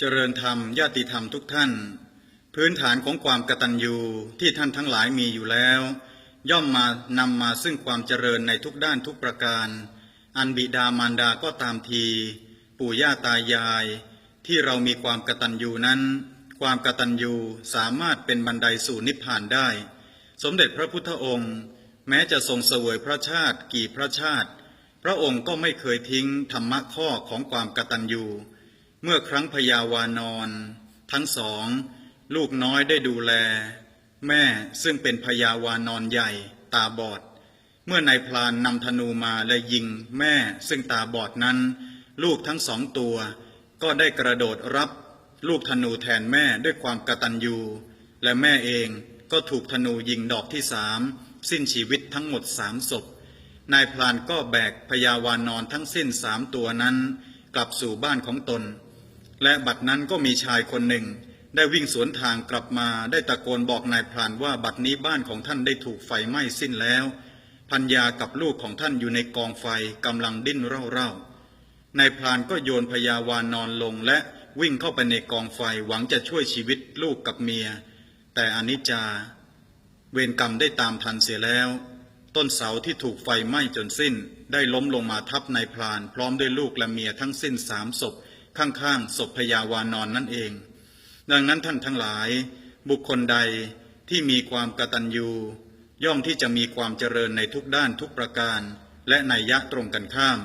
เจริญธรรมญาติธรรมทุกท่าน พื้นฐานของความกตัญญูที่ท่านทั้งหลายมีอยู่แล้ว ย่อมมานำมาซึ่งความเจริญในทุกด้านทุกประการ อันบิดามารดาก็ตามที ปู่ย่าตายาย ที่เรามีความกตัญญูนั้น ความกตัญญูสามารถเป็นบันไดสู่นิพพานได้ สมเด็จพระพุทธองค์ แม้จะทรงเสวยพระชาติกี่พระชาติ พระองค์ก็ไม่เคยทิ้งธรรมะข้อของความกตัญญู เมื่อครั้งพยาวานอนทั้งสอง ลูกน้อยได้ดูแล แม่ซึ่งเป็นพยาวานอนใหญ่ตาบอด เมื่อนายพลานนำธนูมาและยิงแม่ซึ่งตาบอดนั้น ลูกทั้งสองตัว ก็ได้กระโดดรับลูกธนูแทนแม่ด้วยความกระตัญญูและแม่เองก็ถูกธนูยิงดอกที่สามสิ้นชีวิตทั้งหมดสามศพ นายพลานก็แบกพยาวานอนทั้งสิ้นสามตัวนั้น กลับสู่บ้านของตน และบัดนั้นก็มีชายคนหนึ่ง ได้วิ่งสวนทางกลับมาได้ตะโกนบอกนายพรานว่าบัดนี้บ้านของท่านได้ถูกไฟไหม้สิ้นแล้วพัญญากับลูกของท่านอยู่ในกองไฟกำลังดิ้นเร่าๆนายพรานก็โยนพยาวานนอนลงและวิ่งเข้าไปในกองไฟหวังจะช่วยชีวิตลูกกับเมีย แต่อนิจจา เวรกรรมได้ตามทันเสียแล้ว ต้นเสาที่ถูกไฟไหม้จนสิ้น ได้ล้มลงมาทับนายพราน พร้อมด้วยลูกและเมียทั้งสิ้นสามศพ ข้างๆศพพยาวานอนนั่นเอง ดังนั้นท่านทั้งหลาย บุคคลใดที่มีความกตัญญู ย่อมที่จะมีความเจริญในทุกด้านทุกประการ และในยะตรงกันข้าม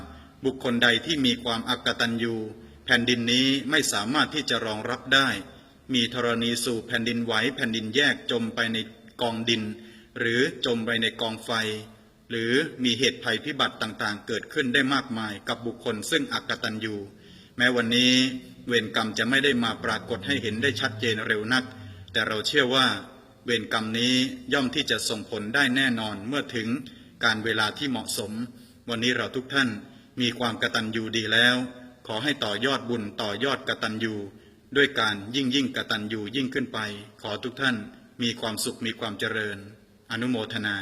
บุคคลใดที่มีความอักตัญญู แผ่นดินนี้ไม่สามารถที่จะรองรับได้ มีธรณีสู่แผ่นดินไหวแผ่นดินแยกจมไปในกองดิน หรือจมไปในกองไฟ หรือมีเหตุภัยพิบัติต่างๆ เกิดขึ้นได้มากมายกับบุคคลซึ่งอักตัญญู แม้วันนี้เวรกรรมจะไม่ได้มาปรากฏให้เห็นได้ชัดเจนเร็วนัก แต่เราเชื่อว่า เวรกรรมนี้ย่อมที่จะส่งผลได้แน่นอนเมื่อถึงการเวลาที่เหมาะสม วันนี้เราทุกท่านมีความกตัญญูดีแล้ว ขอให้ต่อยอดบุญต่อยอดกตัญญูด้วยการยิ่งยิ่งกตัญญูยิ่งขึ้นไป ขอทุกท่านมีความสุขมีความเจริญ อนุโมทนา